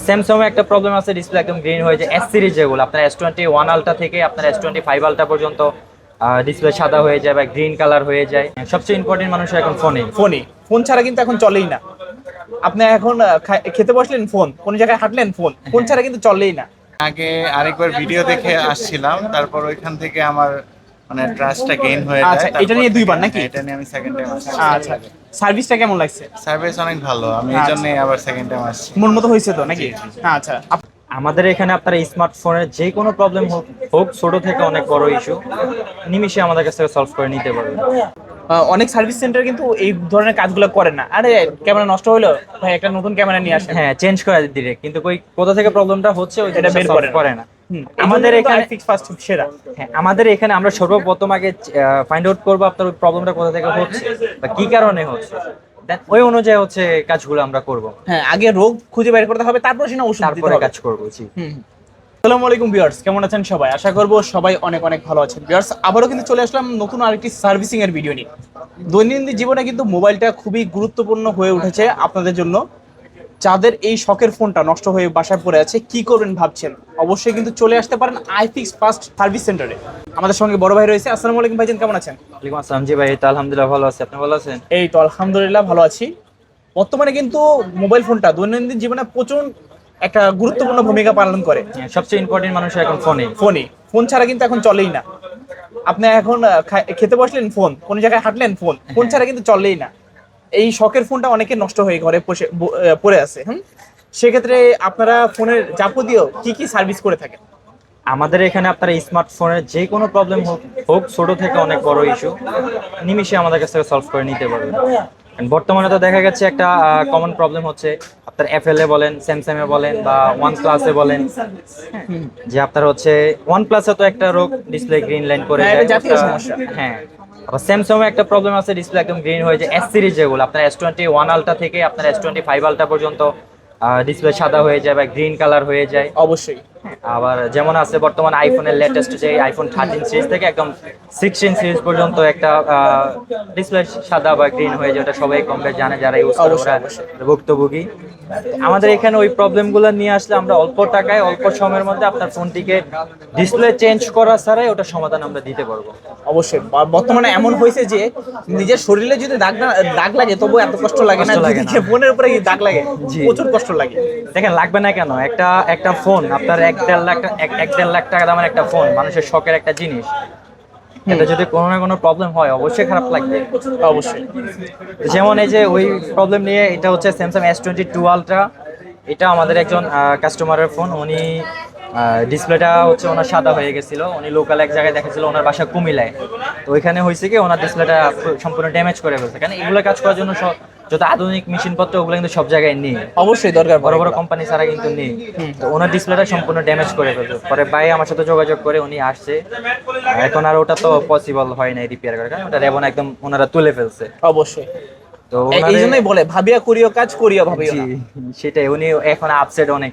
Samsung এর একটা problem আছে ডিসপ্লে একদম গ্রিন হয়ে যায়। এস সিরিজ যেগুলো আপনার এস টোয়েন্টি ওয়ান আলটা থেকে আপনার এস টোয়েন্টি ফাইভ আলটা পর্যন্ত ডিসপ্লে সাদা হয়ে যায় বা গ্রিন কালার হয়ে যায়। সবচেয়ে ইম্পর্টেন্ট মানুষের এখন ফোনে ফোনে ফোন ছাড়া কিন্তু এখন চলেই না। আপনি এখন খেতে বসলেন ফোন কোন জায়গায় হাঁটলেন ফোন ফোন ছাড়া কিন্তু চলেই না। আগে আরেকবার ভিডিও দেখে আসছিলাম তারপর ওইখান থেকে আমার মানে ট্রাস্টটা গেইন হয়ে যায়। আচ্ছা, এটা নিয়ে দুইবার নাকি? হ্যাঁ, এটা নিয়ে আমি সেকেন্ড টাইম আসছি। আচ্ছা। সার্ভিসটা কেমন লাগছে? সার্ভিস অনেক ভালো আমি এই আচ্ছা। জন্যই আবার সেকেন্ড টাইম আসছি। মন মতো হয়েছে তো নাকি? হ্যাঁ আচ্ছা। আমাদের এখানে আপনার স্মার্টফোনের যে কোনো প্রবলেম হোক হোক ছোট থেকে অনেক বড় ইস্যু নিমিশে আমাদের কাছ থেকে সলভ করে নিতে পারবেন। অনেক সার্ভিস সেন্টার কিন্তু এই ধরনের কাজগুলো করে না। আরে ক্যামেরা নষ্ট হলো? ভাই একটা নতুন ক্যামেরা নিয়ে আসেন। হ্যাঁ চেঞ্জ করে ডিরেক্ট কিন্তু কই কোথা থেকে প্রবলেমটা হচ্ছে ওই এটা এটা বের বের করে না। আমাদের এখানে ফিক্স ফাস্ট সেরা। হ্যাঁ আমাদের এখানে আমরা সর্বপ্রথম আগে ফাইন্ড আউট করব আপনার ওই প্রবলেমটা কোথা থেকে হচ্ছে বা কি কারণে হচ্ছে। ওই অনুযায়ী হচ্ছে কাজগুলো আমরা করব। হ্যাঁ আগে রোগ খুঁজে বের করতে হবে তারপর সেটা ওষুধ দিতে তারপরে হবে। কাজ করব জি। হুম। আসসালামু আলাইকুম ভিউয়ার্স কেমন আছেন সবাই? আশা করব সবাই অনেক অনেক ভালো আছেন। ভিউয়ার্স আবারও কিন্তু চলে আসলাম নতুন আরেকটি সার্ভিসিং এর ভিডিও নিয়ে। দৈনন্দিন জীবনে কিন্তু মোবাইলটা খুবই গুরুত্বপূর্ণ হয়ে উঠেছে আপনাদের জন্য। যাদের এই শখের ফোনটা নষ্ট হয়ে বাসায় পড়ে আছে কি করবেন ভাবছেন? অবশ্যই কিন্তু চলে আসতে পারেন আইফিক্স ফার্স্ট সার্ভিস সেন্টারে আমাদের সঙ্গে বড় ভাই রয়েছে। আসসালামু আলাইকুম ভাইজান কেমন আছেন? ওয়ালাইকুম আসসালাম জি ভাই এই তো আলহামদুলিল্লাহ ভালো আছি। আপনি ভালো আছেন? এই তো আলহামদুলিল্লাহ ভালো আছি। বর্তমানে কিন্তু মোবাইল ফোনটা দৈনন্দিন জীবনে প্রচুর একটা গুরুত্বপূর্ণ ভূমিকা পালন করে। হ্যাঁ, সবচেয়ে ইম্পর্টেন্ট মানুষের এখন ফোনে ফোনে ফোন ছাড়া কিন্তু এখন চলেই না। আপনি এখন খেতে বসলেন ফোন। কোন জায়গায় হাঁটলেন ফোন। ফোন ছাড়া কিন্তু চলেই না। এই শখের ফোনটা অনেকে নষ্ট হয়ে ঘরে পড়ে আছে হুম? সেক্ষেত্রে আপনারা ফোনের যাবতীয় কি কি সার্ভিস করে থাকেন? আমাদের এখানে আপনার স্মার্টফোনের যে কোনো প্রবলেম হোক হোক ছোট থেকে অনেক বড় ইস্যু নিমিশে আমাদের কাছ থেকে সলভ করে নিতে পারবেন। বর্তমানে তো দেখা গেছে একটা কমন প্রবলেম হচ্ছে আপনার এফএল এ বলেন স্যামসাং এ বলেন বা ওয়ান প্লাস এ বলেন যে আপনার হচ্ছে ওয়ান প্লাসে তো একটা রোগ ডিসপ্লে গ্রিন লাইন করে হ্যাঁ, আবার স্যামসাং এর একটা প্রবলেম আছে ডিসপ্লে একদম গ্রিন হয়ে যায়। এস সিরিজ যেগুলো, আপনার এস টোয়েন্টি ওয়ান আলটা থেকে আপনার এস টোয়েন্টি ফাইভ আলটা পর্যন্ত ডিসপ্লে সাদা হয়ে যায় বা গ্রিন কালার হয়ে যায়। অবশ্যই। আবার যেমন আছে বর্তমান আইফোনের লেটেস্ট যে আইফোন থার্টিন সিরিজ থেকে একদম সিক্সটিন সিরিজ পর্যন্ত একটা ডিসপ্লে সাদা বা গ্রিন হয়ে যায় ওটা সবাই কম বেশ জানে যারা ইউজ করে ওরা ভুক্তভোগী। আমাদের এখানে ওই প্রবলেমগুলো নিয়ে আসলে আমরা অল্প টাকায় অল্প সময়ের মধ্যে আপনার ফোনটিকে ডিসপ্লে চেঞ্জ করা ছাড়াই ওটা সমাধান আমরা দিতে পারব। অবশ্যই বর্তমানে এমন হয়েছে যে নিজের শরীরে যদি দাগ দাগ লাগে তবু এত কষ্ট লাগে না ফোনের উপরে দাগ লাগে? প্রচুর কষ্ট লাগে। দেখেন লাগবে না কেন? একটা একটা ফোন আপনার এক দেড় লাখ এক- দেড় লাখ টাকা দামের একটা ফোন মানুষের শখের একটা জিনিস। এটা যদি কোনো না কোনো প্রবলেম হয় অবশ্যই খারাপ লাগবে। অবশ্যই। যেমন এই যে ওই প্রবলেম নিয়ে এটা হচ্ছে Samsung S twenty two ultra এটা আমাদের একজন কাস্টমারের ফোন উনি ডিসপ্লেটা হচ্ছে ওনার সাদা হয়ে গেছিল। উনি লোকাল এক জায়গায় দেখেছিল ওনার বাসা কুমিল্লায়। তো ওইখানে হয়েছে কি ওনার ডিসপ্লেটা সম্পূর্ণ ড্যামেজ করে ফেলছে। কারণ এগুলো কাজ করার জন্য যত আধুনিক মেশিনপত্র ওগুলো কিন্তু সব জায়গায় নেই। অবশ্যই দরকার বড় বড় কোম্পানি ছাড়া কিন্তু নেই। তো ওনার ডিসপ্লেটা সম্পূর্ণ ড্যামেজ করে ফেলছে পরে ভাই আমার সাথে যোগাযোগ করে উনি আসছে। এখন আর ওটা তো পসিবল হয় নাই রিপেয়ার করার কারণ ওটা রেবন একদম ওনারা তুলে ফেলছে। অবশ্যই। তো এই- জন্যই বলে ভাবিয়া করিও কাজ করিয়া ভাবিও সেটাই। উনি এখন আপসেট অনেক।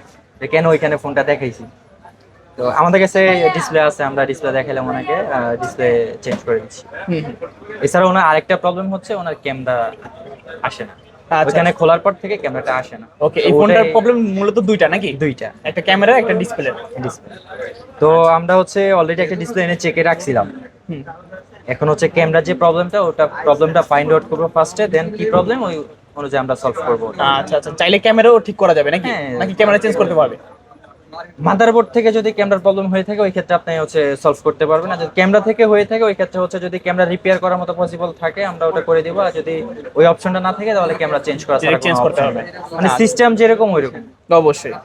কেন ওইখানে ফোনটা দেখাইছি? তো আমাদের কাছে ডিসপ্লে আছে আমরা ডিসপ্লে দেখালাম ওনাকে ডিসপ্লে চেঞ্জ করে দিচ্ছি। এছাড়া ওনার আরেকটা প্রবলেম হচ্ছে ওনার ক্যামেরা আসে না। আচ্ছা। ওইখানে খোলার পর থেকে ক্যামেরাটা আসে না। ওকে এই ফোনটার প্রবলেম মূলত দুইটা নাকি? দুইটা। একটা ক্যামেরা একটা ডিসপ্লে ডিসপ্লে তো আমরা হচ্ছে অলরেডি একটা ডিসপ্লে এনে চেকে রাখছিলাম। এখন হচ্ছে ক্যামেরার যে প্রবলেমটা ওটা প্রবলেমটা ফাইন্ড আউট করব ফার্স্টে দেন কি প্রবলেম ওই অনুযায়ী আমরা সলভ করব। আচ্ছা আচ্ছা। চাইলে ক্যামেরাও ঠিক করা যাবে নাকি? হ্যাঁ। নাকি ক্যামেরা চেঞ্জ করতে পারবে মাদারবোর্ড থেকে যদি ক্যামেরার প্রবলেম হয়ে থাকে ওই ক্ষেত্রে আপনি হচ্ছে সলভ করতে পারবেন। আর যদি ক্যামেরা থেকে হয়ে থাকে ওই ক্ষেত্রে হচ্ছে যদি ক্যামেরা রিপেয়ার করার মতো পসিবল থাকে আমরা ওটা করে দিব। আর যদি ওই অপশনটা না থাকে তাহলে ক্যামেরা চেঞ্জ করা কোনো করতে হবে। মানে আচ্ছা। সিস্টেম যেরকম ওইরকম। অবশ্যই।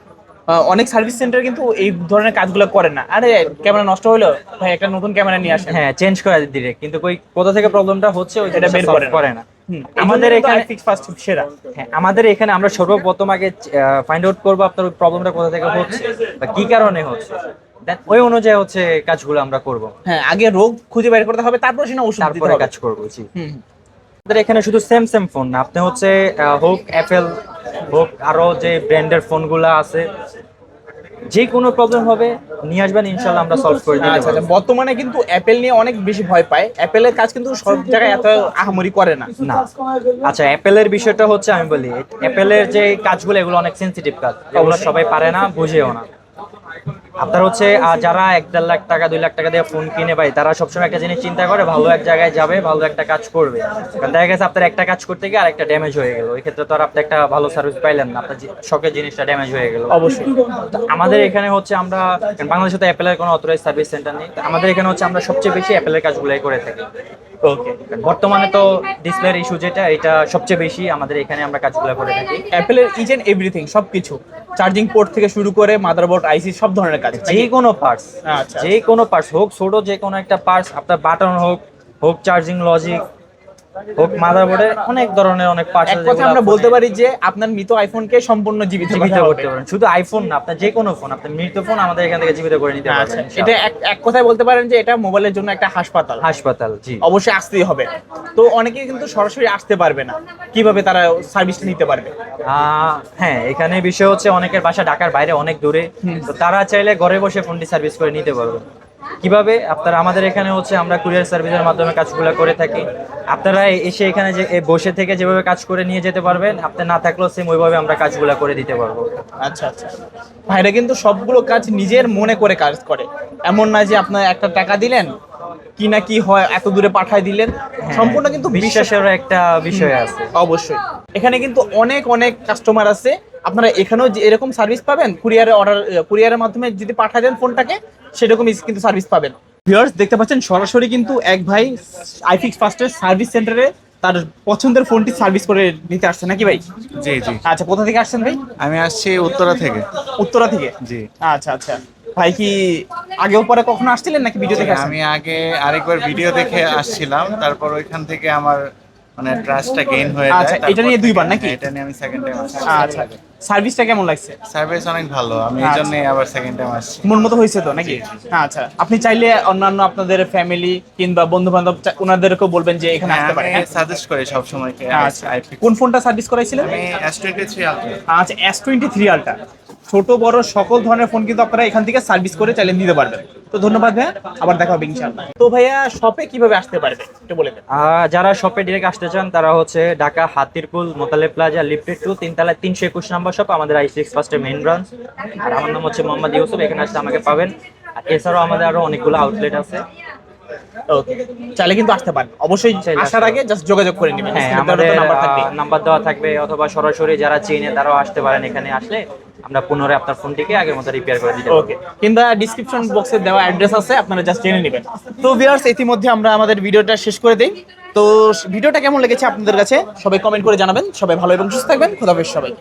অনেক সার্ভিস সেন্টার কিন্তু এই ধরনের কাজগুলো করে না। আরে ক্যামেরা নষ্ট হলো ভাই একটা নতুন ক্যামেরা নিয়ে আসেন। হ্যাঁ চেঞ্জ করে ডিরেক্ট কিন্তু কই কোথা থেকে প্রবলেমটা হচ্ছে ওই বের বের করে না। আমাদের এখানে ফিক্স ফাস্ট সেরা। হ্যাঁ আমাদের এখানে আমরা সর্বপ্রথম আগে ফাইন্ড আউট করব আপনার প্রবলেমটা কোথা থেকে হচ্ছে বা কি কারণে হচ্ছে। ওই অনুযায়ী হচ্ছে কাজগুলো আমরা করব। হ্যাঁ আগে রোগ খুঁজে বের করতে হবে তারপর সেটা ওষুধ তারপরে কাজ করব জি। আমাদের এখানে শুধু সেম সেম ফোন না আপনি হচ্ছে হোক অ্যাপেল হোক আরও যে ব্র্যান্ডের ফোনগুলো আছে যে কোনো প্রবলেম হবে নিয়ে আসবেন ইনশাল্লাহ আমরা সলভ করে দিতে আচ্ছা আচ্ছা বর্তমানে কিন্তু অ্যাপেল নিয়ে অনেক বেশি ভয় পায়। অ্যাপেলের কাজ কিন্তু সব জায়গায় এত আহামরি করে না। না। আচ্ছা অ্যাপেলের বিষয়টা হচ্ছে আমি বলি অ্যাপেলের যে কাজগুলো এগুলো অনেক সেন্সিটিভ কাজ। এগুলো সবাই পারে না বুঝেও না। আপনার হচ্ছে যারা এক দেড় লাখ টাকা দুই লাখ টাকা দিয়ে ফোন কিনে পাই তারা সবসময় একটা জিনিস চিন্তা করে ভালো এক জায়গায় যাবে ভালো একটা কাজ করবে। কারণ দেখা গেছে আপনার একটা কাজ করতে গিয়ে আরেকটা ড্যামেজ হয়ে গেল। ওই ক্ষেত্রে তো আর আপনি একটা ভালো সার্ভিস পাইলেন না আপনার শখের জিনিসটা ড্যামেজ হয়ে গেল। অবশ্যই। আমাদের এখানে হচ্ছে আমরা বাংলাদেশে তো অ্যাপেলের কোনো অথরাইজ সার্ভিস সেন্টার নেই আমাদের এখানে হচ্ছে আমরা সবচেয়ে বেশি অ্যাপেলের কাজগুলোই করে থাকি। ওকে বর্তমানে তো ডিসপ্লের ইস্যু যেটা এটা সবচেয়ে বেশি আমাদের এখানে আমরা কাজগুলো করে থাকি। অ্যাপেলের ইজ এন্ড এভরিথিং সবকিছু। চার্জিং পোর্ট থেকে শুরু করে মাদারবোর্ড আইসি সব ধরনের কাজ। যে কোনো পার্টস আচ্ছা। যে কোনো পার্টস হোক ছোট যে কোনো একটা পার্টস আপনার বাটন হোক হোক চার্জিং লজিক হোক মাদারবোর্ডের অনেক ধরনের অনেক পার্টস এক কথা আমরা বলতে পারি যে আপনার মৃত আইফোনকে সম্পূর্ণ জীবিত জীবিত করতে পারেন। শুধু আইফোন না আপনার যে কোনো ফোন আপনার মৃত ফোন আমাদের এখান থেকে জীবিত করে নিতে আচ্ছা পারবেন এটা এক কথায় বলতে পারেন যে এটা মোবাইলের জন্য একটা হাসপাতাল। হাসপাতাল জি। অবশ্যই আসতেই হবে। তো অনেকে কিন্তু সরাসরি আসতে পারবে না। কীভাবে তারা সার্ভিসটা নিতে পারবে? হ্যাঁ এখানে বিষয় হচ্ছে অনেকের বাসা ঢাকার বাইরে অনেক দূরে। তো তারা চাইলে ঘরে বসে ফোনটি সার্ভিস করে নিতে পারবে। কীভাবে আপনারা আমাদের এখানে হচ্ছে আমরা কুরিয়ার সার্ভিসের মাধ্যমে কাজগুলো করে থাকি? আপনারা এসে এখানে যে বসে থেকে যেভাবে কাজ করে নিয়ে যেতে পারবেন আপনি না থাকলেও সেম ওইভাবে আমরা কাজগুলো করে দিতে পারব। আচ্ছা আচ্ছা। ভাইরা কিন্তু সবগুলো কাজ নিজের মনে করে কাজ করে। এমন না যে আপনার একটা টাকা দিলেন কি না কি হয় এত দূরে পাঠায় দিলেন। সম্পূর্ণ কিন্তু বিশ্বাস বিশ্বাসেরও একটা বিষয় আছে। অবশ্যই। এখানে কিন্তু অনেক অনেক কাস্টমার আছে। আপনারা এখানেও যে এরকম সার্ভিস পাবেন কুরিয়ারে অর্ডার কুরিয়ারের মাধ্যমে যদি পাঠিয়ে দেন ফোনটাকে সেরকম কিন্তু সার্ভিস পাবেন। ভিউয়ার্স দেখতে পাচ্ছেন সরাসরি কিন্তু এক ভাই আইফিক্স ফাস্টের সার্ভিস সেন্টারে তার পছন্দের ফোনটি সার্ভিস করে নিতে আসছে নাকি ভাই? জি জি। আচ্ছা কোথা থেকে আসছেন ভাই? আমি আসছি উত্তরা থেকে। উত্তরা থেকে? জি। আচ্ছা আচ্ছা। ভাই কি আগেও পরে কখনো আসছিলেন নাকি ভিডিও দেখে আমি আগে আরেকবার ভিডিও দেখে আসছিলাম তারপর ওইখান থেকে আমার মানে ট্রাস্টটা গেইন হয়ে যায় আচ্ছা, এটা নিয়ে দুইবার নাকি? এটা নিয়ে আমি সেকেন্ড টাইম আসছি। আচ্ছা। সার্ভিসটা কেমন লাগছে? সার্ভিস অনেক ভালো আমি এই আচ্ছা। জন্যই আবার সেকেন্ড টাইম আসছি। মন মতো হয়েছে তো নাকি? আচ্ছা আপনি চাইলে অন্যান্য আপনাদের ফ্যামিলি কিংবা বন্ধু বান্ধব ওনাদেরকেও বলবেন যে এখানে হ্যাঁ, আসতে পারে হ্যাঁ? সাজেস্ট করি সব সময় আচ্ছা। কোন ফোনটা সার্ভিস করাইছিলেন? আমি এস টোয়েন্টি থ্রি আলট্রা আচ্ছা এস টোয়েন্টি থ্রি আলটা ছোট বড় সকল ধরনের ফোন কিন্তু আপনারা এখান থেকে সার্ভিস করে চাইলে নিতে পারবেন। তো ধন্যবাদ ভাইয়া আবার দেখা হবে ইনশাআল্লাহ। তো ভাইয়া শপে কীভাবে আসতে পারবে? একটু বলে দেন। আহ, যারা শপে ডিরেক্ট আসতে চান তারা হচ্ছে Dhaka Hatirpool Motalib plaza lifted to তিনতলায় তিনশো একুশ নম্বর শপ আমাদের আই সিক্স ফার্স্টের মেইন ব্রাঞ্চ আর আমার নাম হচ্ছে মোহাম্মদ ইউসুফ এখানে আসলে আমাকে পাবেন। আর এছাড়াও আমাদের আরও অনেকগুলো আউটলেট আছে। ওকে চাইলে কিন্তু আসতে পারেন। অবশ্যই আসার আগে জাস্ট যোগাযোগ করে নেবেন। হ্যাঁ আমাদের নাম্বার থাকবে দেওয়া থাকবে অথবা সরাসরি যারা চেনে তারাও আসতে পারেন এখানে আসলে। আমরা পুনরায় আপনার ফোনটিকে আগের মতো রিপেয়ার করে দিতে ওকে কিংবা ডিসক্রিপশন বক্সে দেওয়া অ্যাড্রেস আছে আপনারা জাস্ট জেনে নেবেন। তো ভিউয়ার্স ইতিমধ্যে আমরা আমাদের ভিডিওটা শেষ করে দেই। তো ভিডিওটা কেমন লেগেছে আপনাদের কাছে? সবাই কমেন্ট করে জানাবেন। সবাই ভালো এবং সুস্থ থাকবেন। খোদাফেজ সবাই